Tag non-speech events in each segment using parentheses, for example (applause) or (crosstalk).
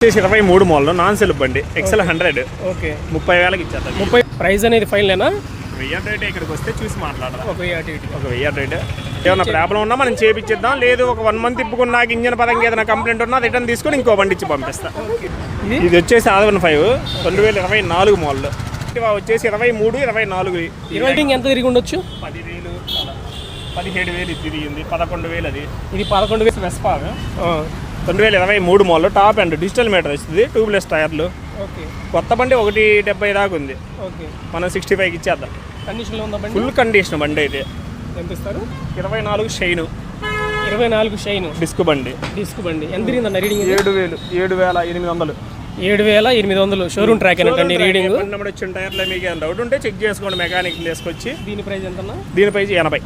వచ్చేసి ఇరవై మూడు మోడల్ నాన్ సెల్ఫ్ బండి ఎక్సెల్ హండ్రెడ్ ఓకే ముప్పై వేలకి ఇచ్చేద్దాం ముప్పై ప్రైస్ అనేది ఫైనలేనా వెయ్యి రేట్ ఇక్కడికి వస్తే చూసి మాట్లాడదాం. ఒక వెయ్యి అటు ఇటు. ఒక వెయ్యి రేట్ ఏమైనా ప్రాబ్లం ఉన్నా మనం చేపించేద్దాం లేదు ఒక వన్ మంత్ ఇప్పుకున్నాక ఇంజన్ ఏదైనా కంప్లైంట్ ఉన్నా రిటర్న్ తీసుకొని ఇంకో బండి ఇచ్చి పంపిస్తా. ఇది వచ్చేసి ఆదవన్ ఫైవ్ రెండు వేల ఇరవై నాలుగు మోడల్ వచ్చేసి ఇరవై మూడు ఇరవై నాలుగు. ఇరవై ఎంత తిరిగి ఉండొచ్చు? పది వేలు అలా. పదిహేడు వేలు ఇది తిరిగింది పదకొండు వేలు అది. ఇది పదకొండు వేలు. రెండు వేల ఇరవై మూడు model top and digital meter వస్తుంది ట్యూబ్లెస్ టైర్లు. ఓకే. కొత్త బండి ఒకటి డెబ్బై దాకా ఉంది. ఓకే. మనం సిక్స్టీ ఫైవ్కి ఇచ్చేద్దాం. ఫుల్ కండిషన్ బండి అయితే ఎంత ఇస్తారు? ఇరవై నాలుగు షైన్. ఇరవై నాలుగు షైన్. డిస్క్ బండి. డిస్క్ బండి. ఎంత తిరిగిందన్న రీడింగ్? ఏడు వేలు. ఏడు వేల ఎనిమిది వందలు. ఏడు వేల ఎనిమిది వందలు. షోరూమ్ ట్రాక్ అండి రీడింగ్? వచ్చిన టైర్లో మీకు డౌట్ ఉంటే చెక్ చేసుకోండి మెకానిక్ తీసుకొచ్చి. దీని ప్రైస్ ఎంతన్నా? దీనిపై ఎనభై.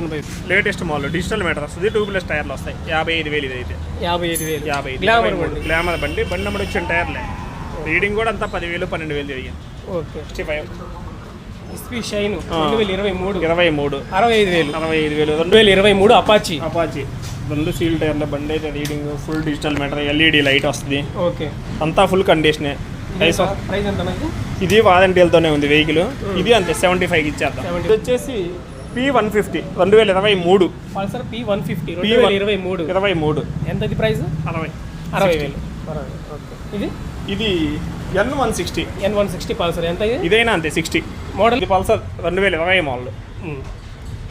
ఎనభై లేటెస్ట్ మోడల్ డిజిటల్ మీటర్ వస్తుంది ట్యూబ్లెస్ టైర్లు వస్తాయి. యాభై ఐదు వేలు ఇది అయితే యాభై ఐదు వేలు. యాభై గ్లామర్. బండి. గ్లామర్ బండి. బండి నెంబర్ వచ్చిన టైర్లే. రీడింగ్ కూడా అంతా పదివేలు పన్నెండు వేలు జరిగింది. Okay. Sixty five. SP Shine రెండు వేల ఇరవై మూడు. ఇరవై మూడు. అరవై ఐదు వేలు. అరవై ఐదు వేలు. రెండు వేల ఇరవై మూడు అపాచి అపాచి రెండు సీల్ టైర్ల బండి అయితే reading full digital meter LED light వస్తుంది. ఓకే. అంతా ఫుల్ కండిషనే ప్రైస్ ప్రైస్ ఎంత ఇది వారంటీలతోనే ఉంది వెహికల్ ఇది అంతే సెవెంటీ ఫైవ్కి ఇచ్చేద్దాం. 70. ఇది వచ్చేసి పి వన్ ఫిఫ్టీ రెండు వేల ఇరవై మూడు. పల్సర్ పి వన్ ఫిఫ్టీ రెండు వేల ఇరవై మూడు. ఇరవై మూడు. ఎంత ప్రైస్? అరవై. అరవై వేలు. ఇది ఇది N one sixty N one sixty Pulsar. ఎంత ఇది? ఇదైనా అంతే సిక్స్టీ మోడల్? పల్సర్ రెండు వేల ఇరవై మోడల్.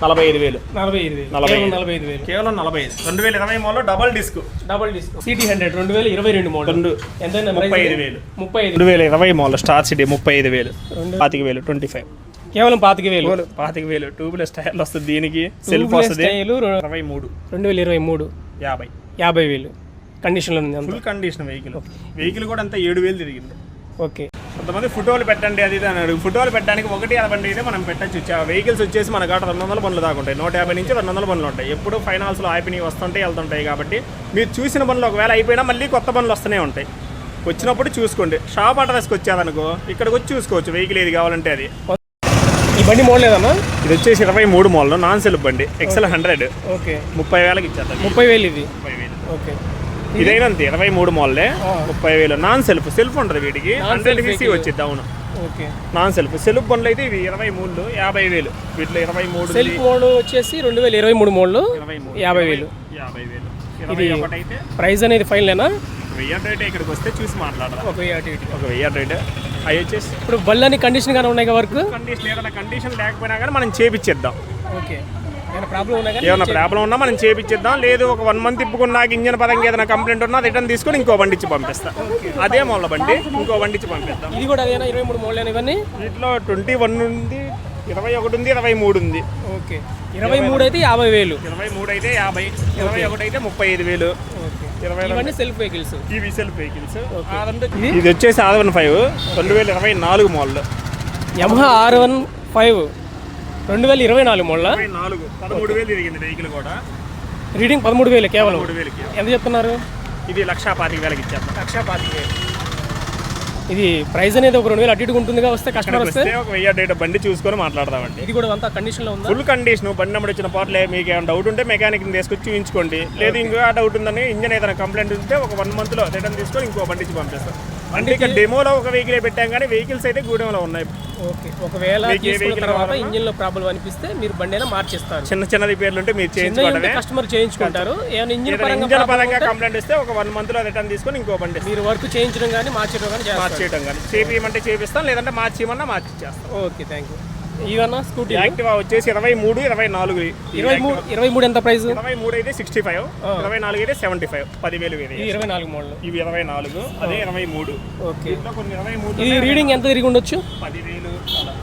నలభై ఐదు వేలు. నలభై ఐదు వేలు. నలభై. నలభై ఐదు వేలు. కేవలం నలభై ఐదు. రెండు వేల ఇరవై model double disc double disc CT hundred రెండు వేల ఇరవై రెండు మోడల్. రెండు. ఎంత ముప్పై ఐదు వేలు. ముప్పై ఐదు. రెండు వేల ఇరవై మోడల్ స్టార్ సిటీ ముప్పై ఐదు వేలు. రెండు. పాతిక వేలు ట్వంటీ ఫైవ్. కేవలం పాతిక వేలు. పాతిక వేలు. ట్యూబ్లెస్ టైర్లు వస్తుంది దీనికి. సెల్ఫ్ వస్తుంది. ఇరవై మూడు. రెండు వేల ఇరవై మూడు. యాభై. యాభై వేలు. కండిషన్లో ఉంది ఫుల్ కండిషన్ వెహికల్ వెహికల్ కూడా అంతా ఏడు వేలు తిరిగింది. ఓకే కొంతమంది ఫోటోలు పెట్టండి అది ఇది అని అడుగు. ఫోటోలు పెట్టడానికి ఒకటి యాభై అయితే మనం పెట్టచ్చు. వెహికల్స్ వచ్చేసి మన కాడ రెండు వందల బండ్లు దాకా ఉంటాయి. నూట యాభై నుంచి రెండు వందల బండ్లు ఉంటాయి. ఎప్పుడు ఫైనాన్స్లో ఆపినవి వస్తుంటాయి వెళ్తుంటాయి కాబట్టి మీరు చూసిన బండ్లు ఒకవేళ అయిపోయినా మళ్ళీ కొత్త బండ్లు వస్తూనే ఉంటాయి. వచ్చినప్పుడు చూసుకోండి. షాప్ అడ్రస్కి వచ్చేదనుకో ఇక్కడికి వచ్చి చూసుకోవచ్చు. వెహికల్ ఏది కావాలంటే అది. బండి మోడల్ ఏదన్నా? ఇది వచ్చేసి ఇరవై మూడు మోడల్ నాన్ సెల్ఫ్ బండి ఎక్సెల్ హండ్రెడ్ ఓకే. ముప్పై వేలకి ఇచ్చేద్దాం ముప్పై వేలు ఇది? ముప్పై వేలు. ఓకే. ఇదైనా అంతే ఇరవై మూడు మోడలే. ముప్పై వేలు. నాన్ సెల్ఫ్ సెల్ఫ్ ఉంటుంది వీటికి. Hundred CC. వచ్చింది అవును. ఓకే. నాన్ సెల్ఫ్ సెల్ఫ్ బండ్లు అయితే ఇవి ఇరవై మూడు యాభై వేలు. వీటిలో ఇరవై మూడు సెల్ఫ్ మోడల్ వచ్చేసి రెండు వేల ఇరవై మూడు మోడల్ యాభై వేలు. యాభై వేలు. అయితే ప్రైస్ అనేది ఫైనలేనా వెయ్యి రేట్ ఇక్కడికి వస్తే చూసి మాట్లాడదాం. ఒక వెయ్యి అటు ఇటు. ఒక వెయ్యి రేట్ అవి వచ్చేసి ఇప్పుడు బళ్ళని కండిషన్ గానే ఉన్నాయి వర్క్? కండిషన్ ఏదైనా కండిషన్ లేకపోయినా కానీ మనం చేపించేద్దాం ఓకే. ఏమైనా ప్రాబ్లం ఉన్నా మనం చేపించేద్దాం లేదు ఒక వన్ మంత్ ఇప్పుకున్నాక ఇంజన్ పదంగా ఏదైనా కంప్లైంట్ ఉన్నా రిటర్న్ తీసుకొని ఇంకో బండి ఇచ్చి పంపిస్తాం అదే మొదల బండి ఇంకో బండి ఇచ్చి పంపిస్తాం ఇది కూడా అదేనా? ఇరవై మూడు మోడల్ ఇవన్నీ? వీటిలో ట్వంటీ వన్ ఉంది ఇరవై ఒకటి ఉంది ఇరవై మూడు ఉంది. ఓకే. ఇరవై మూడు అయితే యాభై వేలు. ఇరవై మూడు అయితే యాభై ఇరవై ఒకటి అయితే ముప్పై ఐదు వేలు. ఓకే. ఇవన్నీ సెల్ఫ్ వెహికల్స్ ఈ విసెల్ వెహికల్స్ ఇది? ఇది వచ్చేసి ఆదవన్ ఫైవ్ రెండు వేల ఇరవై నాలుగు model. Yamaha R one five రెండు వేల ఇరవై నాలుగు మోడల్? నాలుగు పదమూడు వేలు తిరిగింది వెహికల్ కూడా. రీడింగ్ పదమూడు వేలు కేవలం? ఎంత చెప్తున్నారు? ఇది లక్షా పాతిక వేలకి ఇచ్చేస్తాం లక్ష పాతిక ఇది ప్రైస్ అనేది ఒక రెండు వేలు అటు ఉంటుందిగా వస్తే కస్టమర్ వస్తే. ఒక వెయ్యి డేట్ బండి చూసుకొని మాట్లాడదామండి. ఇది కూడా అంతా కండిషన్లో ఉందా? ఫుల్ కండిషన్ బండి నెంబర్ వచ్చిన పాటలే మీకు ఏమైనా డౌట్ ఉంటే మెకానిక్ తీసుకొచ్చి చూపించుకోండి. లేదు ఇంకా డౌట్ ఉందని ఇంజన్ ఏదైనా కంప్లైంట్ ఉంటే ఒక వన్ మంత్లో రిటర్న్ తీసుకొని ఇంకో బండి ఇచ్చి పంపిస్తాం. అంటే ఇక డెమోలో ఒక వెహికల్ పెట్టాం కానీ వెహికల్స్ అయితే గూడెంలో ఉన్నాయి. ఓకే ఒకవేళ తీసుకున్న తర్వాత? ఇంజిన్లో ప్రాబ్లం అనిపిస్తే మీరు బండి అయినా మార్చేస్తారు. చిన్న చిన్న రిపేర్లు ఉంటే మీరు చేయించుకోవడమే. కస్టమర్ చేయించుకుంటారు. ఏమైనా ఇంజిన్ పరంగా ఇంజన్ పరంగా కంప్లైంట్ ఇస్తే ఒక వన్ మంత్లో రిటర్న్ తీసుకొని ఇంకో బండి. మీరు వర్క్ చేయించడం కానీ మార్చడం కానీ మార్చేయటం కానీ చేపియమంటే చేపిస్తాం లేదంటే మార్చేయమన్నా మార్చి ఓకే థ్యాంక్ యూ ఇవన్నా స్కూటీ యాక్టివా వచ్చేసి ఇరవై మూడు ఇరవై నాలుగు. ఇరవై మూడు ఇరవై మూడు ఎంత ప్రైస్ ఇరవై మూడు అయితే సిక్స్టీ ఫైవ్ ఇరవై నాలుగు అయితే సెవెంటీ ఫైవ్ పదివేలు ఇరవై నాలుగు మోడల్. ఇవి ఇరవై నాలుగు అదే ఇరవై మూడు. ఓకే. కొన్ని ఇరవై మూడు ఇది రీడింగ్ ఎంత తిరిగి ఉండొచ్చు? పదివేలు అలా.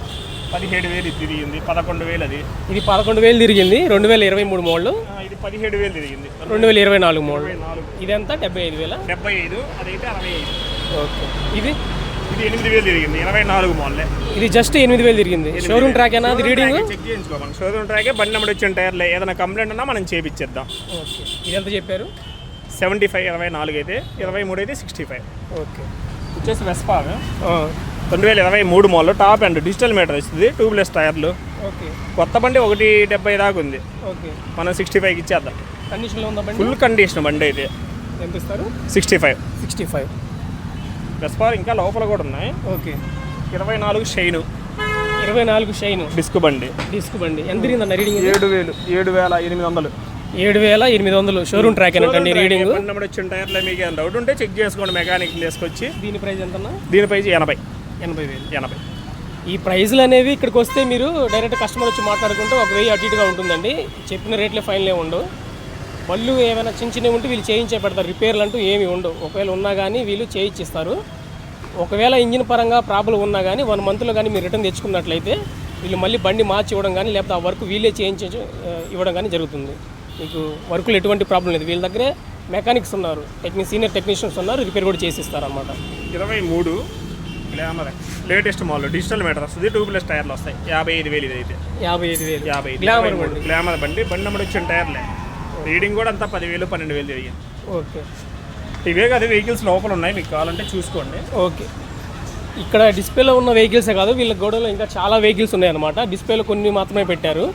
పదిహేడు వేలు తిరిగింది. పదకొండు వేలు అది. ఇది పదకొండు వేలు తిరిగింది. రెండు వేల ఇరవై మూడు మోడల్. ఇది పదిహేడు వేలు తిరిగింది. రెండు వేల ఇరవై నాలుగు మోడల్. ఇదంతా? డెబ్బై ఐదు వేల? డెబ్బై ఐదు అదైతే అరవై ఐదు. ఓకే. ఇది? ఇది ఎనిమిది వేలు తిరిగింది. ఇరవై నాలుగు మోడలే ఇది జస్ట్ ఎనిమిది వేలు తిరిగింది. షోరూమ్ ట్రాక్ అయినా రీడింగ్ చెక్ చేయించుకోమని షోరూమ్ ట్రాకే బండి నెంబర్ వచ్చిన టైర్లే ఏదైనా కంప్లైంట్ ఉన్నా మనం చేపించేద్దాం ఓకే. ఇది ఎంత చెప్పారు? సెవెంటీ ఫైవ్ ఇరవై నాలుగు అయితే ఇరవై మూడు అయితే సిక్స్టీ ఫైవ్ ఓకే. వచ్చేసి వెస్పా రెండు వేల ఇరవై మూడు model top and digital meter వస్తుంది ట్యూబ్లెస్ టైర్లు ఓకే. కొత్త బండి ఒకటి డెబ్బై దాకా ఉంది. ఓకే. మనం సిక్స్టీ ఫైవ్కి ఇచ్చేద్దాం. కండిషన్లో ఉందా బండి? ఫుల్ కండిషన్ బండి అయితే. ఎంత ఇస్తారు? సిక్స్టీ ఫైవ్ సిక్స్టీ ఫైవ్ వెస్పార్ ఇంకా లోపల కూడా ఉన్నాయి. ఓకే. ఇరవై నాలుగు షైను. ఇరవై నాలుగు షైన్. డిస్క్ బండి. డిస్క్ బండి. ఎంత తిరిగిందన్న రీడింగ్? ఏడు వేలు. ఏడు వేల ఎనిమిది వందలు. ఏడు వేల ఎనిమిది వందలు. షోరూమ్ ట్రాక్ అండి రీడింగ్? వచ్చిన టైర్లో మీకు డౌట్ ఉంటే చెక్ చేసుకోండి మెకానిక్ తీసుకొచ్చి. దీని ప్రైస్ ఎంతన్నా? దీని ప్రైజ్ ఎనభై. ఎనభై వేలు. ఎనభై. ఈ ప్రైజ్లు అనేవి ఇక్కడికి వస్తే మీరు డైరెక్ట్ కస్టమర్ వచ్చి మాట్లాడుకుంటే ఒక వెయ్యి అటు ఇటుగా ఉంటుందండి. చెప్పిన రేట్లే ఫైనల్ ఉండవు. బళ్ళు ఏమైనా చిన్న చిన్నవి ఉంటే వీళ్ళు చేయించే పెడతారు రిపేర్లు అంటూ ఏమి ఉండవు. ఒకవేళ ఉన్నా కానీ వీళ్ళు చేయించిస్తారు ఒకవేళ ఇంజిన్ పరంగా ప్రాబ్లం ఉన్నా కానీ వన్ మంత్లో కానీ మీరు రిటర్న్ తెచ్చుకున్నట్లయితే వీళ్ళు మళ్ళీ బండి మార్చి ఇవ్వడం కానీ లేకపోతే ఆ వర్క్ వీళ్ళే చేయించి ఇవ్వడం కానీ జరుగుతుంది. మీకు వర్కులు ఎటువంటి ప్రాబ్లం లేదు. వీళ్ళ దగ్గరే మెకానిక్స్ ఉన్నారు. టెక్ని సీనియర్ టెక్నీషియన్స్ ఉన్నారు. రిపేర్ కూడా చేసిస్తారు అనమాట ఇరవై మూడు Glamour. Latest model. Digital meter వస్తుంది. టూ ప్లస్ టైర్లు వస్తాయి. యాభై ఐదు వేలు ఇది అయితే యాభై ఐదు వేలు. యాభై గ్లామర్ మూడు. గ్లామర్ బండి. బండి నెంబర్ వచ్చిన టైర్లే. రీడింగ్ కూడా అంతా పదివేలు పన్నెండు వేలు తిరిగింది ఓకే. ఇవే కదా వెహికల్స్ లోపల ఉన్నాయి మీకు కావాలంటే చూసుకోండి. ఓకే. ఇక్కడ డిస్ప్లేలో ఉన్న వెహికల్సే కాదు వీళ్ళ గోడలో ఇంకా చాలా వెహికల్స్ ఉన్నాయన్నమాట. డిస్ప్లేలో కొన్ని మాత్రమే పెట్టారు.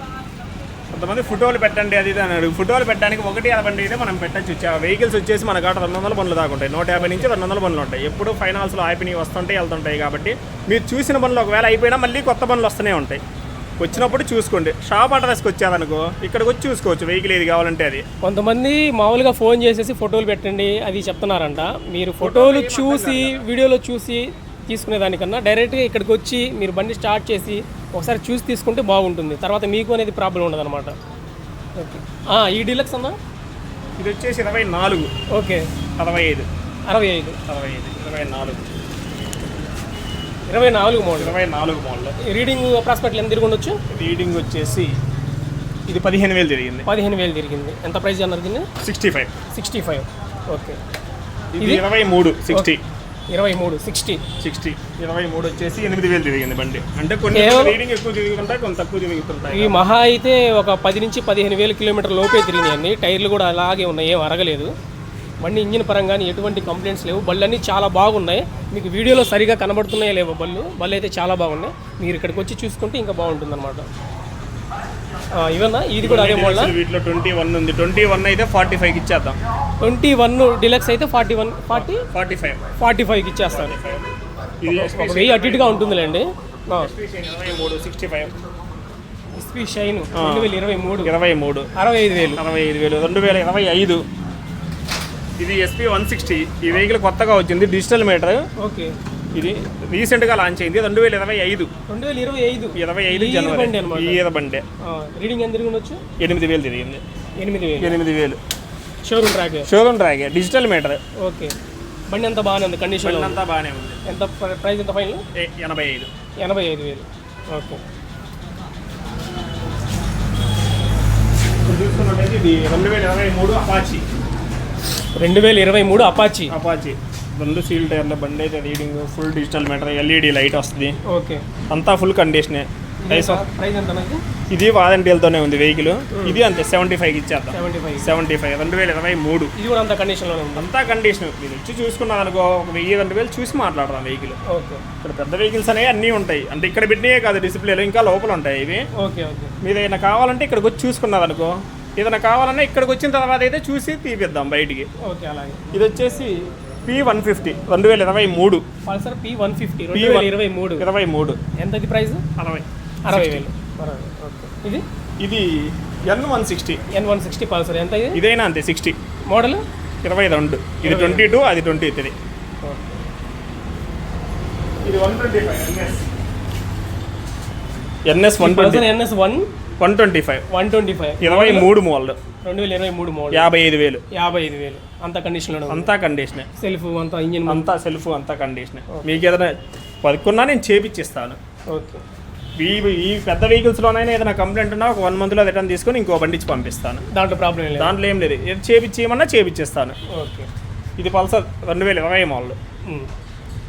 కొంతమంది ఫోటోలు పెట్టండి అది ఇది అన్నాడు ఫోటోలు పెట్టడానికి ఒకటి యాభై అయితే మనం పెట్టచ్చు. వెహికల్స్ వచ్చేసి మన కాట రెండు వందల బండ్లు దాకా ఉంటాయి. నూట యాభై నుంచి రెండు వందల బండ్లు ఉంటాయి. ఎప్పుడు ఫైనాన్స్లో ఆపినవి వస్తుంటాయి వెళ్తుంటాయి కాబట్టి మీరు చూసిన బండ్లు ఒకవేళ అయిపోయినా మళ్ళీ కొత్త బండ్లు వస్తూనే ఉంటాయి. వచ్చినప్పుడు చూసుకోండి. షాప్ అడ్రస్కి వచ్చేదనుకో ఇక్కడికి వచ్చి చూసుకోవచ్చు. వెహికల్ ఏది కావాలంటే అది. కొంతమంది మామూలుగా ఫోన్ చేసేసి ఫోటోలు పెట్టండి అది చెప్తున్నారంట. మీరు ఫోటోలు చూసి వీడియోలో చూసి తీసుకునే దానికన్నా డైరెక్ట్గా ఇక్కడికి వచ్చి మీరు బండి స్టార్ట్ చేసి ఒకసారి చూసి తీసుకుంటే బాగుంటుంది. తర్వాత మీకు అనేది ప్రాబ్లం ఉండదు అనమాట ఓకే ఈ డీలక్స్ అన్నా? ఇది వచ్చేసి ఇరవై నాలుగు. ఓకే. అరవై ఐదు. అరవై ఐదు. అరవై ఐదు. ఇరవై నాలుగు. ఇరవై నాలుగు మోడల్ ఇరవై నాలుగు మోడల్ రీడింగ్ అప్రాక్సిమేట్లీ ఎంత తిరిగి ఉండొచ్చు? రీడింగ్ వచ్చేసి ఇది పదిహేను వేలు తిరిగింది. పదిహేను వేలు తిరిగింది. ఎంత ప్రైస్ అన్నారు దీన్ని? Sixty five. Sixty five. Okay. ఇది ఇరవై మూడు సిక్స్టీ. ఇరవై మూడు సిక్స్టీ. సిక్స్టీ. ఇరవై మూడు వచ్చేసి ఎనిమిది వేలు తిరిగింది బండి. అంటే కొన్ని రీడింగ్ ఎక్కువ తిరుగుతుంటాయి కొన్ని తక్కువ తిరుగుతుంటాయి ఈ మహా అయితే ఒక పది నుంచి పదిహేను వేల కిలోమీటర్ లోపే తిరిగినాయండి. టైర్లు కూడా అలాగే ఉన్నాయి ఏం అరగలేదు. బండి ఇంజిన్ పరంగా ఎటువంటి కంప్లైంట్స్ లేవు. బళ్ళు అన్నీ చాలా బాగున్నాయి. మీకు వీడియోలో సరిగా కనబడుతున్నాయో లేవో బళ్ళు? బళ్ళు అయితే చాలా బాగున్నాయి. మీరు ఇక్కడికి వచ్చి చూసుకుంటే ఇంకా బాగుంటుంది అనమాట ఇవన్నా ఇది కూడా అదే మోడల్? వీటిలో ట్వంటీ వన్ ఉంది. ట్వంటీ వన్ అయితే ఫార్టీ ఫైవ్కి ఇచ్చేద్దాం. ట్వంటీ వన్ డిలక్స్ అయితే forty one forty forty five forty ఫైవ్కి ఒక వెయ్యి అటు ఇటుగా ఉంటుందిలేండి సిక్స్టీ ఫైవ్ ఎస్పీ షైన్ రెండు వేల ఇరవై మూడు. ఇరవై మూడు. అరవై ఐదు వేలు. అరవై ఐదు వేలు. రెండు వేల ఇరవై ఐదు. ఇది ఎస్పీ వన్ సిక్స్టీ ఈ వెహికల్ కొత్తగా వచ్చింది డిజిటల్ మీటర్ ఓకే. ఇది రీసెంట్గా లాంచ్ అయింది రెండు వేల ఇరవై ఐదు. రెండు వేల ఇరవై ఐదు. ఇరవై ఐదు జనవరి. ఈ ఈద బండే. రీడింగ్ ఎంత తిరిగి ఎనిమిది వేలు తిరిగింది. ఎనిమిది వేలు. ఎనిమిది వేలు. Showroom track showroom track digital meter okay. బండి అంతా బాగానే ఉంది కండిషన్ అంతా బాగానే ఉంది. ఎంత ప్ర- ప్రైస్ ఎంత ఫైనల్ ఎనభై ఐదు. ఎనభై ఐదు వేలు. ఓకే. చూసుకున్నట్టయితే ఇది రెండు వేల ఇరవై మూడు అపాచీ రెండు వేల ఇరవై మూడు అపాచి అపాచీ రెండు సీల్ టైర్ల బండి అయితే reading full digital meter LED light వస్తుంది. ఓకే. అంతా ఫుల్ కండిషనే ప్రైస్ ప్రైస్ ఎంత నాకు ఇది? వారంటీలతోనే ఉంది వెహికల్ ఇది అంతే సెవెంటీ ఫైవ్కి ఇచ్చేద్దాం. సెవెంటీ ఫైవ్ సెవెంటీ ఫైవ్ రెండు వేల ఇరవై మూడు. ఇది కూడా అంత కండిషన్లోనే ఉంది? అంతా కండిషన్ మీరు వచ్చి చూసుకున్నారు అనుకో ఒక వెయ్యి రెండు వేలు చూసి మాట్లాడదాం వెహికల్ ఓకే. ఇక్కడ పెద్ద వెహికల్స్ అనేవి అన్నీ ఉంటాయి. అంటే ఇక్కడ పెట్టినవే కాదు డిసిప్లేలు ఇంకా లోపల ఉంటాయి ఇవి. Okay okay. మీరు ఏదైనా కావాలంటే ఇక్కడికి వచ్చి చూసుకున్నారు అనుకో ఏదైనా కావాలన్నా ఇక్కడికి వచ్చిన తర్వాత అయితే చూసి తీపిద్దాం బయటికి. ఓకే అలాగే. ఇది వచ్చేసి పి వన్ ఫిఫ్టీ రెండు వేల ఇరవై మూడు. పల్సర్ పి వన్ ఫిఫ్టీ రెండు వేల ఇరవై మూడు. ఇరవై మూడు. ఎంత ప్రైస్? అరవై. అరవై వేలు. ఇది? ఇది N one sixty N one sixty Pulsar. ఎంత ఇది? ఇదైనా అంతే సిక్స్టీ మోడల్? ఇరవై రెండు. ఇది ట్వంటీ టూ అది ట్వంటీ త్రీ ఇది one twenty five NS NS one NS one one twenty five. One twenty five. ఇరవై మూడు మోడల్ రెండు వేల ఇరవై మూడు మోడల్ యాభై ఐదు వేలు. యాభై ఐదు వేలు. అంత కండిషన్లో అంతా కండిషనే సెల్ఫ్ అంతా ఇంజిన్ అంతా సెల్ఫ్ అంతా కండిషనే మీకు ఏదైనా వర్క్ ఉన్నా నేను చేపిచ్చిస్తాను. ఓకే ఈ ఈ పెద్ద వెహికల్స్లోనైనా ఏదైనా కంప్లైంట్ ఉన్నా ఒక వన్ మంత్లో రిటర్న్ తీసుకొని ఇంకో బండి ఇచ్చి పంపిస్తాను. దాంట్లో ప్రాబ్లం లేదు. దాంట్లో ఏం లేదు. ఏది చేపిచ్చేయమన్నా చేపిచ్చేస్తాను. ఓకే ఇది పల్సర్ రెండు వేల ఇరవై మోడల్ ఉమ్.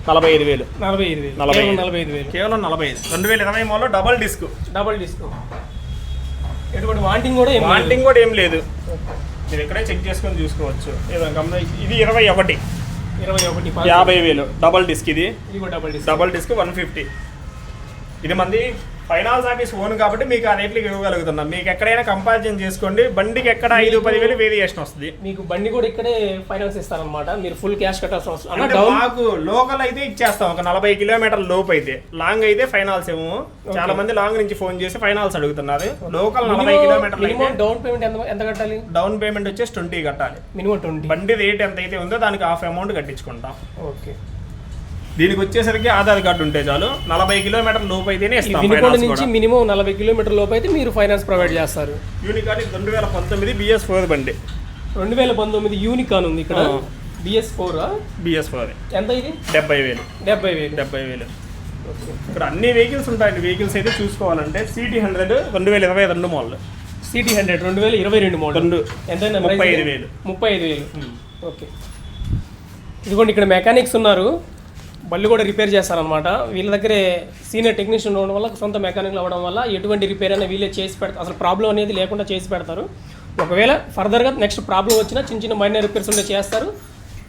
నలభై ఐదు వేలు. నలభై ఐదు వేలు. నలభై. నలభై ఐదు వేలు. కేవలం నలభై ఐదు. రెండు వేల ఇరవై model double disc double discount ఎటువంటి వాంటింగ్ కూడా. వాంటింగ్ కూడా ఏం లేదు. మీరు ఇక్కడే చెక్ చేసుకొని చూసుకోవచ్చు. ఇది ఇరవై ఒకటి. ఇరవై ఒకటి యాభై వేలు. డబల్ డిస్క్ ఇది. Double disc double disc one fifty. ఇది మంది ఫైనాన్స్ ఆఫీస్ ఓన్ కాబట్టి మీకు ఆ రేట్లకి ఇవ్వగలుగుతున్నాం. మీకు ఎక్కడైనా కంపారిజన్ చేసుకోండి. బండికి ఎక్కడ ఐదు పదివేలు వేరియేషన్ వస్తుంది. మీకు బండి కూడా ఇక్కడే ఫైనాన్స్ ఇస్తారనమాట మీరు ఫుల్ క్యాష్ కట్టాల్సిన అవసరం. అంటే మాకు లోకల్ అయితే ఇచ్చేస్తాం. ఒక నలభై కిలోమీటర్ల లోపు అయితే. లాంగ్ అయితే ఫైనాల్స్ ఏమో. చాలా మంది లాంగ్ నుంచి ఫోన్ చేసి ఫైనాల్స్ అడుగుతున్నారు. లోకల్ నలభై కిలోమీటర్లు డౌన్ పేమెంట్ ఎంత ఎంత కట్టాలి? డౌన్ పేమెంట్ వచ్చేసి ట్వంటీ కట్టాలి. Minimum twenty. బండి రేట్ ఎంత అయితే ఉందో దానికి హాఫ్ అమౌంట్ కట్టించుకుంటాం. ఓకే. దీనికి వచ్చేసరికి ఆధార్ కార్డు ఉంటే చాలు. నలభై కిలోమీటర్ల లోపు అయితేనే వినుకొండ నుంచి మినిమం నలభై కిలోమీటర్ లోపు అయితే మీరు ఫైనాన్స్ ప్రొవైడ్ చేస్తారు. యూనికాన్ రెండు వేల పంతొమ్మిది బిఎస్ ఫోర్ బండి. రెండు వేల పంతొమ్మిది యూనికాన్ ఉంది ఇక్కడ. బిఎస్ ఫోర్ బిఎస్ ఫోర్ ఎంత ఇది? డెబ్బై వేలు. డెబ్బై వేలు. డెబ్బై వేలు. ఇక్కడ అన్ని వెహికల్స్ ఉంటాయండి. వెహికల్స్ అయితే చూసుకోవాలంటే సిటీ హండ్రెడ్ రెండు వేల ఇరవై రెండు మోడల్ సిటీ హండ్రెడ్ రెండు వేల ఇరవై రెండు మోడల్ రెండు. ఎంత ముప్పై ఐదు వేలు. ముప్పై ఐదు వేలు. ఓకే. ఇదిగోండి ఇక్కడ మెకానిక్స్ ఉన్నారు. బళ్ళు కూడా రిపేర్ చేస్తారనమాట వీళ్ళ దగ్గరే సీనియర్ టెక్నీషియన్ ఉండడం వల్ల సొంత మెకానిక్లు అవ్వడం వల్ల ఎటువంటి రిపేర్ అయినా వీళ్ళే చేసి పెడతారు అసలు ప్రాబ్లం అనేది లేకుండా చేసి పెడతారు. ఒకవేళ ఫర్దర్గా నెక్స్ట్ ప్రాబ్లం వచ్చినా చిన్న చిన్న మైనర్ రిపేర్స్ ఉంటే చేస్తారు.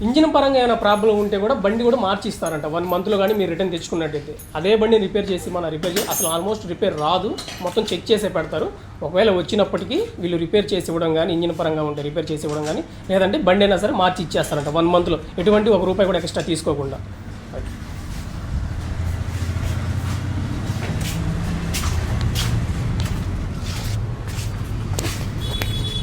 ఇంజిన్ పరంగా ఏమైనా ప్రాబ్లం ఉంటే కూడా బండి కూడా మార్చి ఇస్తారంట వన్ మంత్లో కానీ మీరు రిటర్న్ తెచ్చుకున్నట్టయితే. అదే బండిని రిపేర్ చేసి మన రిపేర్ చేసి అసలు ఆల్మోస్ట్ రిపేర్ రాదు. మొత్తం చెక్ చేసే పెడతారు. ఒకవేళ వచ్చినప్పటికీ వీళ్ళు రిపేర్ చేసి ఇవ్వడం కానీ ఇంజిన్ పరంగా ఉంటే రిపేర్ చేసి ఇవ్వడం కానీ లేదంటే బండి అయినా సరే మార్చి ఇచ్చేస్తారంట. వన్ మంత్లో ఎటువంటి ఒక రూపాయి కూడా ఎక్స్ట్రా తీసుకోకుండా.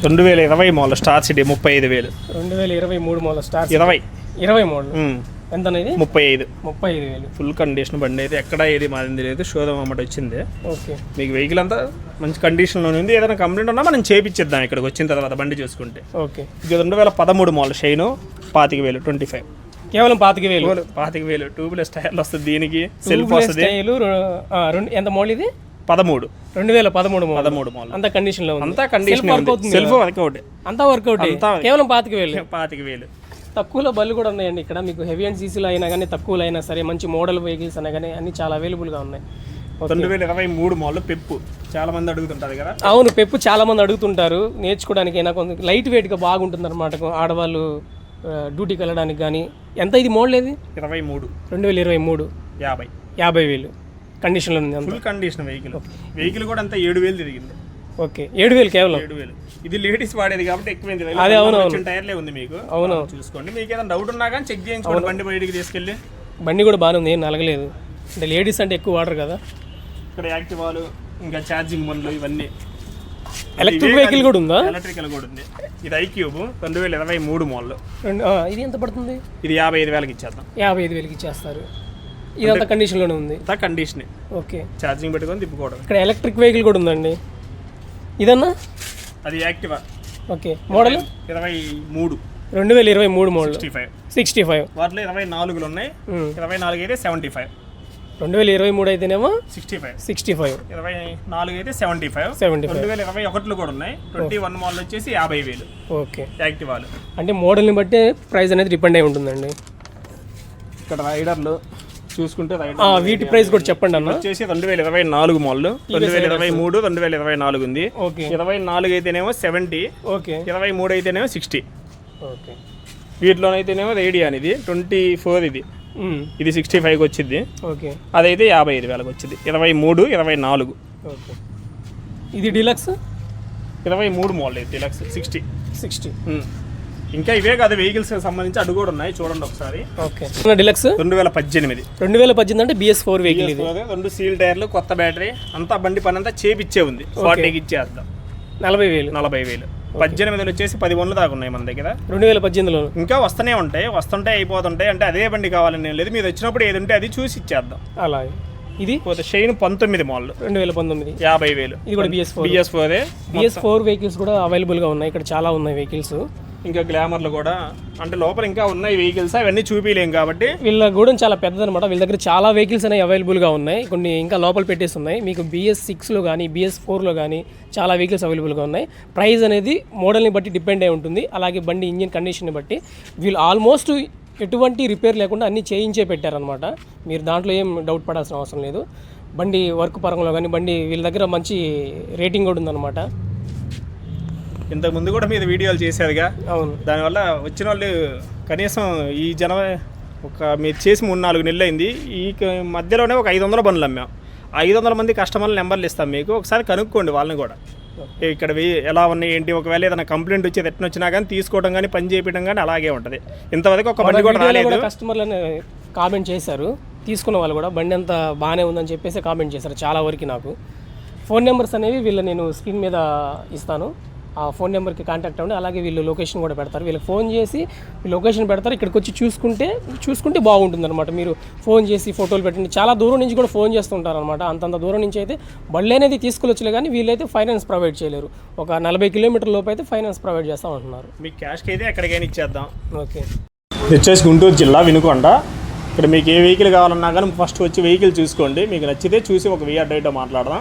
రెండు వేల ఇరవై మోడల్ స్టార్ సిటీ ముప్పై ఐదు వేలు. రెండు వేల ఇరవై మూడు మోడల్ స్టార్ ఇరవై. ఇరవై మోడల్? ఉమ్, ఎంత అనేది ముప్పై ఐదు. ముప్పై ఐదు వేలు. ఫుల్ కండిషన్ బండి అయితే ఎక్కడ ఏది మారింది లేదు షోరూమ్ అమ్మటి వచ్చింది. ఓకే. మీకు వెహికల్ అంతా మంచి కండిషన్లో ఉంది. ఏదైనా కంప్లైంట్ ఉన్నా మనం చేపిచ్చేద్దాం ఇక్కడికి వచ్చిన తర్వాత బండి చూసుకుంటే. ఓకే. ఇది రెండు వేల పదమూడు మోడల్ షైను పాతిక వేలు ట్వంటీ ఫైవ్. కేవలం పాతిక వేలు. పాతిక వేలు. ట్యూబ్లెస్ టైర్లు వస్తుంది దీనికి సెల్ఫ్ వస్తుంది. ఎంత మోడల్ ఇది? పదమూడు. రెండు వేల పదమూడు మోడల్ పదమూడు మోడల్ అంత కండిషన్లో ఉంది. అంతా కండిషన్ సెల్ఫ్? వర్కౌట్ అంతా వర్కౌట్ కేవలం పాతిక వేలు. (laughs) పాతిక వేలు. తక్కువలో బళ్ళు కూడా ఉన్నాయండి ఇక్కడ. మీకు హెవీ అండ్ సీసీలో అయినా కానీ తక్కువలో అయినా సరే మంచి మోడల్ వెహికల్స్ అయినా కానీ అన్ని చాలా available గా ఉన్నాయి. రెండు వేల ఇరవై మూడు మోడల్ పెప్పు చాలా మంది అడుగుతుంటారు కదా? అవును పెప్పు చాలా మంది అడుగుతుంటారు. నేర్చుకోవడానికి అయినా కొంచెం లైట్ వెయిట్గా బాగుంటుంది అనమాట ఆడవాళ్ళు డ్యూటీకి వెళ్ళడానికి కానీ. ఎంత ఇది మోడల్ ఏది? ఇరవై మూడు. రెండు వేల ఇరవై మూడు. యాభై. యాభై వేలు. కండిషన్లో ఉంది ఫుల్ కండిషన్ వెహికల్. వెహికల్ కూడా అంతా ఏడు వేలు తిరిగింది. ఓకే. ఏడు వేలు కేవలం? ఏడు వేలు. ఇది లేడీస్ వాడేది కాబట్టి ఎక్కువైంది అదే, అవును, టైర్లే ఉంది మీకు. అవును. చూసుకోండి. మీకు ఏదైనా డౌట్ ఉన్నా కానీ చెక్ చేయించుకోండి. బండి బయటికి తీసుకెళ్ళి. బండి కూడా బాగానే ఉంది ఏం నలగలేదు. అంటే లేడీస్ అంటే ఎక్కువ వాడరు కదా. ఇక్కడ యాక్టివాలు ఇంకా ఛార్జింగ్ బండ్లు ఇవన్నీ. ఎలక్ట్రిక్ వెహికల్ కూడా ఉందా? ఎలక్ట్రికల్ కూడా ఉంది. ఇది ఐక్యూబ్ రెండు వేల ఇరవై మూడు మోడల్. ఇది ఎంత పడుతుంది? ఇది యాభై ఐదు వేలకి ఇచ్చేద్దాం. యాభై ఐదు వేలకి ఇచ్చేస్తారు. ఇదంతా కండిషన్లోనే ఉంది. అంతా కండిషన్ ఓకే. ఛార్జింగ్ పెట్టుకొని తిప్పుకోవడం ఇక్కడ ఎలక్ట్రిక్ వెహికల్ కూడా ఉందండి. ఇదన్నా? అది యాక్టివా? ఓకే. మోడల్? ఇరవై మూడు. రెండు వేల ఇరవై మూడు model. Sixty five. Sixty five. వాటిలో ఇరవై నాలుగులు ఉన్నాయి. ఇరవై నాలుగు అయితే సెవెంటీ ఫైవ్. రెండు వేల ఇరవై మూడు అయితేనేమో? Sixty five. Sixty five. ఇరవై నాలుగు అయితే సెవెంటీ ఫైవ్. Seventy five. రెండు వేల ఇరవై ఒకటిలో కూడా ఉన్నాయి. ట్వంటీ వన్ మోడల్ వచ్చేసి యాభై వేలు. ఓకే. యాక్టివాలు అంటే మోడల్ని బట్టి ప్రైస్ అనేది డిపెండ్ అయి ఉంటుందండి. ఇక్కడ రైడర్లు చూసుకుంటే వీటి ప్రైస్ కూడా చెప్పండి అన్న. వచ్చేసి రెండు వేల ఇరవై నాలుగు మోడల్ రెండు వేల ఇరవై మూడు రెండు వేల ఇరవై నాలుగు ఉంది. ఓకే. ఇరవై నాలుగు అయితేనేమో సెవెంటీ. ఓకే. ఇరవై మూడు అయితేనేమో సిక్స్టీ. ఓకే. వీటిలోనైతేనేమో రేడియాన్ ఇది ట్వంటీ ఫోర్ ఇది. ఇది సిక్స్టీ ఫైవ్కి వచ్చింది. ఓకే. అదైతే యాభై ఐదు వేలకు వచ్చింది. ఇరవై మూడు ఇరవై నాలుగు. ఓకే. ఇది డీలక్స్? ఇరవై మూడు మోడల్ ఇది డిలక్స్. సిక్స్టీ. సిక్స్టీ. ఇంకా ఇవే కాదు వెహికల్స్ సంబంధించి అడుగు కూడా ఉన్నాయి. చూడండి ఒకసారి. ఓకే. డిలక్స్ రెండు వేల పద్దెనిమిది. రెండు వేల పద్దెనిమిది అంటే బిఎస్ ఫోర్ వెహికల్ ఇది. రెండు సీల్ టైర్లు కొత్త బ్యాటరీ అంతా బండి పని అంతా చేపిచ్చే ఉంది. ఫార్టీకి ఇచ్చేద్దాం. నలభై వేలు. నలభై వేలు. పద్దెనిమిదిలు వచ్చేసి పది వందలు దాకా ఉన్నాయి మన దగ్గర. రెండు వేల పద్దెనిమిదిలో. ఇంకా వస్తూనే ఉంటాయి. వస్తుంటాయి అయిపోతుంటాయి. అంటే అదే బండి కావాలని లేదు. మీరు వచ్చినప్పుడు ఏది ఉంటే అది చూసి ఇచ్చేద్దాం. అలాగే. ఇది? పోతే షైన్ పంతొమ్మిది మోడల్ రెండు వేల పంతొమ్మిది. యాభై వేలు. ఇది కూడా బిఎస్ ఫోర్ బిఎస్ ఫోరే బిఎస్ ఫోర్ వెహికల్స్ కూడా అవైలబుల్గా ఉన్నాయి. ఇక్కడ చాలా ఉన్నాయి వెహికల్స్ ఇంకా గ్లామర్లు కూడా. అంటే లోపల ఇంకా ఉన్నాయి వెహికల్స్ అవన్నీ చూపించలేం కాబట్టి. వీళ్ళ గూడెం చాలా పెద్దదనమాట వీళ్ళ దగ్గర చాలా వెహికల్స్ అనేవి అవైలబుల్గా ఉన్నాయి. కొన్ని ఇంకా లోపల పెట్టేసి ఉన్నాయి మీకు బిఎస్ సిక్స్లో కానీ బిఎస్ ఫోర్లో కానీ చాలా వెహికల్స్ అవైలబుల్గా ఉన్నాయి. ప్రైస్ అనేది మోడల్ని బట్టి డిపెండ్ అయి ఉంటుంది. అలాగే బండి ఇంజిన్ కండిషన్ని బట్టి. వీళ్ళు ఆల్మోస్ట్ ఎటువంటి రిపేర్ లేకుండా అన్నీ చేయించే పెట్టారనమాట మీరు దాంట్లో ఏం డౌట్ పడాల్సిన అవసరం లేదు. బండి వర్క్ పరంలో కానీ బండి వీళ్ళ దగ్గర మంచి రేటింగ్ కూడా ఉందన్నమాట. ఇంతకు ముందు కూడా మీరు వీడియోలు చేశారుగా అవును. దానివల్ల వచ్చిన వాళ్ళు కనీసం ఈ జనవరి ఒక మీరు చేసి మూడు నాలుగు నెలలు అయింది. ఈ మధ్యలోనే ఒక ఐదు వందల బండ్లు అమ్మాం. ఐదు వందల మంది కస్టమర్ల నెంబర్లు ఇస్తాం మీకు. ఒకసారి కనుక్కోండి వాళ్ళని కూడా. ఇక్కడ ఎలా ఉన్నాయి ఏంటి? ఒకవేళ ఏదైనా కంప్లైంట్ వచ్చేది ఎట్లా వచ్చినా కానీ తీసుకోవడం కానీ పని చేయడం కానీ అలాగే ఉంటుంది. ఇంతవరకు ఒక బండి కూడా రాలేదు. కూడా కస్టమర్లు కామెంట్ చేశారు. తీసుకున్న వాళ్ళు కూడా బండి అంతా బాగానే ఉందని చెప్పేసి కామెంట్ చేశారు చాలా వరకు నాకు. ఫోన్ నెంబర్స్ అనేవి వీళ్ళు నేను స్క్రీన్ మీద ఇస్తాను. ఆ ఫోన్ నెంబర్కి కాంటాక్ట్ అవ్వండి. అలాగే వీళ్ళు లొకేషన్ కూడా పెడతారు. వీళ్ళకి ఫోన్ చేసి లొకేషన్ పెడతారు. ఇక్కడికి వచ్చి చూసుకుంటే చూసుకుంటే బాగుంటుంది అనమాట మీరు ఫోన్ చేసి ఫోటోలు పెట్టండి. చాలా దూరం నుంచి కూడా ఫోన్ చేస్తుంటారు అనమాట అంతంత దూరం నుంచి అయితే బళ్ళు అనేది తీసుకెళ్ళొచ్చులే కానీ వీళ్ళైతే ఫైనాన్స్ ప్రొవైడ్ చేయలేరు. ఒక నలభై కిలోమీటర్ లోపు అయితే ఫైనాన్స్ ప్రొవైడ్ చేస్తాం అంటున్నారు మీకు క్యాష్కి అయితే ఎక్కడికైనా ఇచ్చేద్దాం. ఓకే. వచ్చేసి గుంటూరు జిల్లా వినుకొండ. ఇక్కడ మీకు ఏ వెహికల్ కావాలన్నా కానీ ఫస్ట్ వచ్చి వెహికల్ చూసుకోండి. మీకు నచ్చితే చూసి ఒక విఆర్ డేటో మాట్లాడదాం.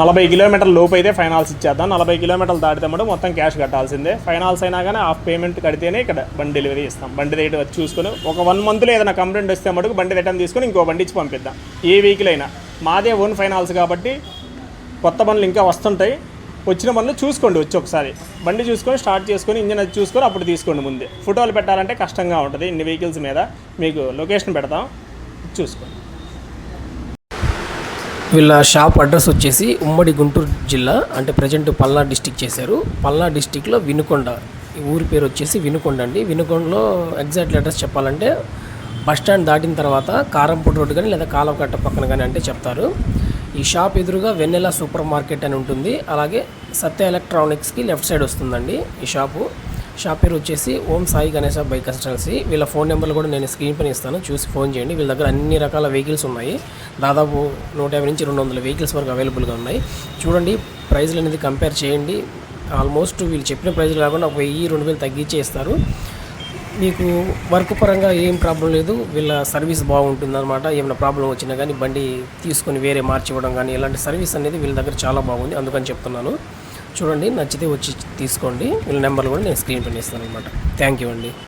నలభై కిలోమీటర్ల లోపు అయితే ఫైనాన్స్ ఇచ్చేద్దాం. నలభై కిలోమీటర్లు దాటితే మటు మొత్తం క్యాష్ కట్టాల్సిందే. ఫైనాన్స్ అయినా కానీ హాఫ్ పేమెంట్ కడితేనే ఇక్కడ బండి డెలివరీ ఇస్తాం బండి రేటు వచ్చి చూసుకొని ఒక వన్ మంత్లో ఏదైనా కంప్లైంట్ వస్తే మటుకు బండి రిటర్న్ తీసుకొని ఇంకో బండి ఇచ్చి పంపిద్దాం. ఏ వెహికల్ అయినా. మాదే ఓన్ ఫైనాన్స్ కాబట్టి కొత్త బండ్లు ఇంకా వస్తుంటాయి. వచ్చిన బండ్లు చూసుకోండి వచ్చి ఒకసారి. బండి చూసుకొని స్టార్ట్ చేసుకొని ఇంజిన్ అది చూసుకొని అప్పుడు తీసుకోండి ముందే. ఫోటోలు పెట్టాలంటే కష్టంగా ఉంటుంది. ఇన్ని వెహికల్స్ మీద మీకు లొకేషన్ పెడతాం. చూసుకోండి. వీళ్ళ షాప్ అడ్రస్ వచ్చేసి ఉమ్మడి గుంటూరు జిల్లా అంటే ప్రజెంట్ పల్నా డిస్టిక్ చేశారు. పల్నా డిస్టిక్లో వినుకొండ ఈ ఊరి పేరు వచ్చేసి వినుకొండ అండి. వినుకొండలో ఎగ్జాక్ట్ అడ్రస్ చెప్పాలంటే బస్ స్టాండ్ దాటిన తర్వాత కారంపూడి రోడ్డు కానీ లేదా కాలవకట్ట పక్కన కానీ అంటే చెప్తారు. ఈ షాప్ ఎదురుగా వెన్నెల సూపర్ మార్కెట్ అని ఉంటుంది. అలాగే సత్య ఎలక్ట్రానిక్స్కి లెఫ్ట్ సైడ్ వస్తుందండి ఈ షాపు. షాప్ పేరు వచ్చేసి ఓం సాయి గణేశ బైక్ కన్స్టెన్సీ వీళ్ళ ఫోన్ నెంబర్లు కూడా నేను స్క్రీన్ పైన ఇస్తాను. చూసి ఫోన్ చేయండి. వీళ్ళ దగ్గర అన్ని రకాల వెహికల్స్ ఉన్నాయి. దాదాపు నూట యాభై నుంచి రెండు వందల వెహికల్స్ వరకు అవైలబుల్గా ఉన్నాయి. చూడండి ప్రైజ్లు అనేది కంపేర్ చేయండి. ఆల్మోస్ట్ వీళ్ళు చెప్పిన ప్రైజ్లు కాకుండా ఒక వెయ్యి రెండు వేలు తగ్గించే ఇస్తారు. మీకు వర్క్ పరంగా ఏం ప్రాబ్లం లేదు. వీళ్ళ సర్వీస్ బాగుంటుందన్నమాట. ఏమైనా ప్రాబ్లం వచ్చినా కానీ బండి తీసుకొని వేరే మార్చి ఇవ్వడం కానీ ఇలాంటి సర్వీస్ అనేది వీళ్ళ దగ్గర చాలా బాగుంది. అందుకని చెప్తున్నాను. చూడండి నచ్చితే వచ్చి తీసుకోండి. వీళ్ళ నెంబర్లు కూడా నేను స్క్రీన్ పైన ఇస్తాను అనమాట థ్యాంక్ యూ అండి.